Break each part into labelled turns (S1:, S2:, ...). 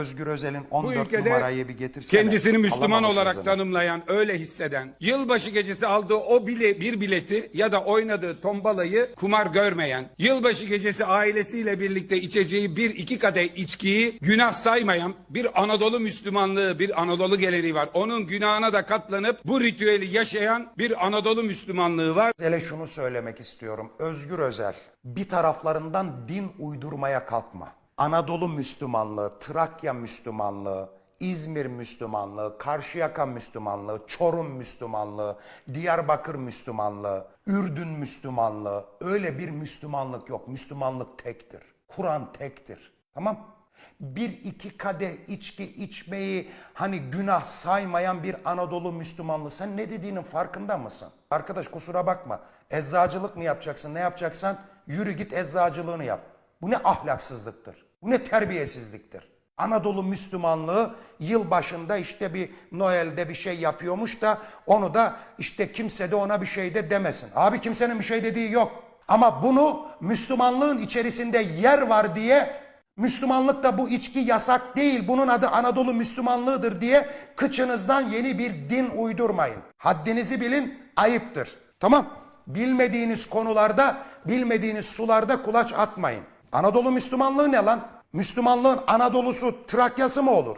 S1: Özgür Özel'in
S2: Bu
S1: 14
S2: ülkede
S1: numarayı bir getirsene.
S2: kendisini Müslüman
S1: Alamamış
S2: olarak
S1: hızını.
S2: tanımlayan, öyle hisseden, yılbaşı gecesi aldığı o bile bir bileti ya da oynadığı tombalayı kumar görmeyen, yılbaşı gecesi ailesiyle birlikte içeceği bir iki kadeh içkiyi günah saymayan bir Anadolu Müslümanlığı, bir Anadolu geleneği var. Onun günahına da katlanıp bu ritüeli yaşayan bir Anadolu Müslümanlığı var.
S1: Hele şunu söylemek istiyorum. Özgür Özel bir taraflarından din uydurmaya kalkma. Anadolu Müslümanlığı, Trakya Müslümanlığı, İzmir Müslümanlığı, Karşıyaka Müslümanlığı, Çorum Müslümanlığı, Diyarbakır Müslümanlığı, Ürdün Müslümanlığı öyle bir Müslümanlık yok. Müslümanlık tektir. Kur'an tektir. Tamam? bir iki kadeh içki içmeyi hani günah saymayan bir Anadolu Müslümanlığı. Sen ne dediğinin farkında mısın? Arkadaş kusura bakma. Eczacılık mı yapacaksın? Ne yapacaksan yürü git eczacılığını yap. Bu ne ahlaksızlıktır? Bu ne terbiyesizliktir? Anadolu Müslümanlığı yıl başında işte bir Noel'de bir şey yapıyormuş da onu da işte kimse de ona bir şey de demesin. Abi kimsenin bir şey dediği yok. Ama bunu Müslümanlığın içerisinde yer var diye Müslümanlıkta bu içki yasak değil. Bunun adı Anadolu Müslümanlığıdır diye kıçınızdan yeni bir din uydurmayın. Haddinizi bilin, ayıptır. Tamam? Bilmediğiniz konularda, bilmediğiniz sularda kulaç atmayın. Anadolu Müslümanlığı ne lan? Müslümanlığın Anadolu'su, Trakya'sı mı olur?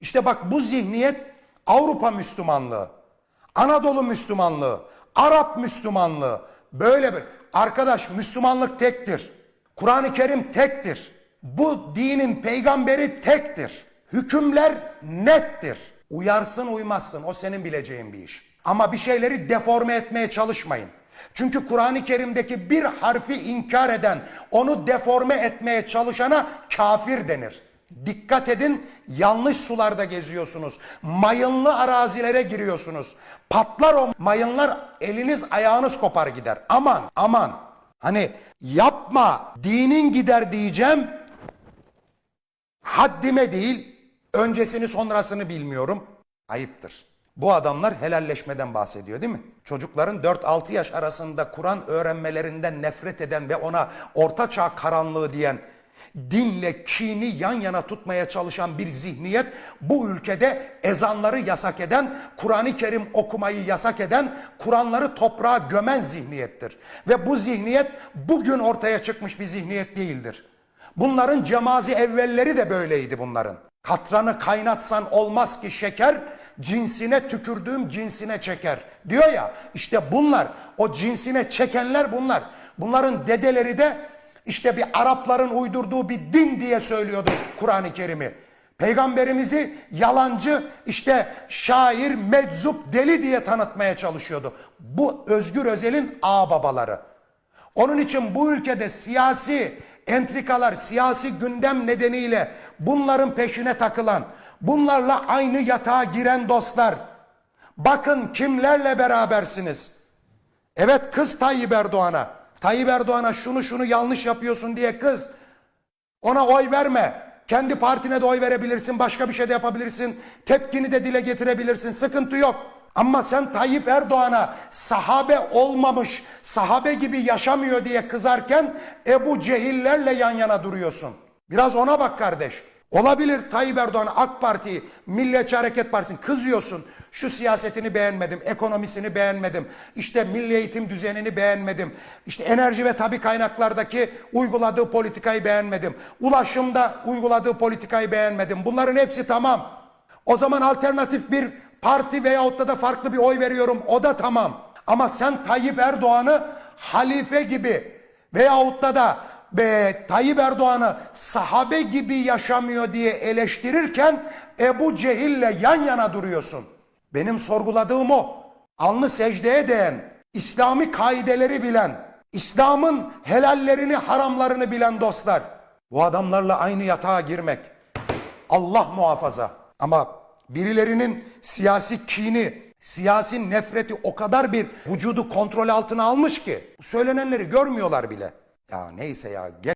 S1: İşte bak bu zihniyet Avrupa Müslümanlığı, Anadolu Müslümanlığı, Arap Müslümanlığı böyle bir. Arkadaş Müslümanlık tektir. Kur'an-ı Kerim tektir. Bu dinin peygamberi tektir. Hükümler nettir. Uyarsın uymazsın o senin bileceğin bir iş. Ama bir şeyleri deforme etmeye çalışmayın. Çünkü Kur'an-ı Kerim'deki bir harfi inkar eden, onu deforme etmeye çalışana kafir denir. Dikkat edin yanlış sularda geziyorsunuz. Mayınlı arazilere giriyorsunuz. Patlar o mayınlar eliniz ayağınız kopar gider. Aman aman hani yapma dinin gider diyeceğim haddime değil öncesini sonrasını bilmiyorum ayıptır. Bu adamlar helalleşmeden bahsediyor değil mi? Çocukların 4-6 yaş arasında Kur'an öğrenmelerinden nefret eden ve ona ortaçağ karanlığı diyen dinle kini yan yana tutmaya çalışan bir zihniyet bu ülkede ezanları yasak eden, Kur'an-ı Kerim okumayı yasak eden, Kur'anları toprağa gömen zihniyettir. Ve bu zihniyet bugün ortaya çıkmış bir zihniyet değildir. Bunların cemazi evvelleri de böyleydi bunların. Katranı kaynatsan olmaz ki şeker, cinsine tükürdüğüm cinsine çeker. Diyor ya işte bunlar, o cinsine çekenler bunlar. Bunların dedeleri de işte bir Arapların uydurduğu bir din diye söylüyordu Kur'an-ı Kerim'i. Peygamberimizi yalancı, işte şair, meczup, deli diye tanıtmaya çalışıyordu. Bu Özgür Özel'in ağababaları. Onun için bu ülkede siyasi entrikalar, siyasi gündem nedeniyle bunların peşine takılan, bunlarla aynı yatağa giren dostlar. Bakın kimlerle berabersiniz. Evet kız Tayyip Erdoğan'a. Tayyip Erdoğan'a şunu şunu yanlış yapıyorsun diye kız. Ona oy verme. Kendi partine de oy verebilirsin, başka bir şey de yapabilirsin. Tepkini de dile getirebilirsin. Sıkıntı yok. Ama sen Tayyip Erdoğan'a sahabe olmamış, sahabe gibi yaşamıyor diye kızarken Ebu Cehillerle yan yana duruyorsun. Biraz ona bak kardeş. Olabilir Tayyip Erdoğan AK Parti'yi, Milliyetçi Hareket Partisi'ni kızıyorsun. Şu siyasetini beğenmedim, ekonomisini beğenmedim, işte milli eğitim düzenini beğenmedim, işte enerji ve tabi kaynaklardaki uyguladığı politikayı beğenmedim, ulaşımda uyguladığı politikayı beğenmedim. Bunların hepsi tamam. O zaman alternatif bir parti veyahut da da farklı bir oy veriyorum o da tamam. Ama sen Tayyip Erdoğan'ı halife gibi veyahut da da be, Tayyip Erdoğan'ı sahabe gibi yaşamıyor diye eleştirirken Ebu Cehil'le yan yana duruyorsun. Benim sorguladığım o. Alnı secdeye değen, İslami kaideleri bilen, İslam'ın helallerini haramlarını bilen dostlar. Bu adamlarla aynı yatağa girmek Allah muhafaza. Ama birilerinin siyasi kini, siyasi nefreti o kadar bir vücudu kontrol altına almış ki söylenenleri görmüyorlar bile. Ya neyse ya.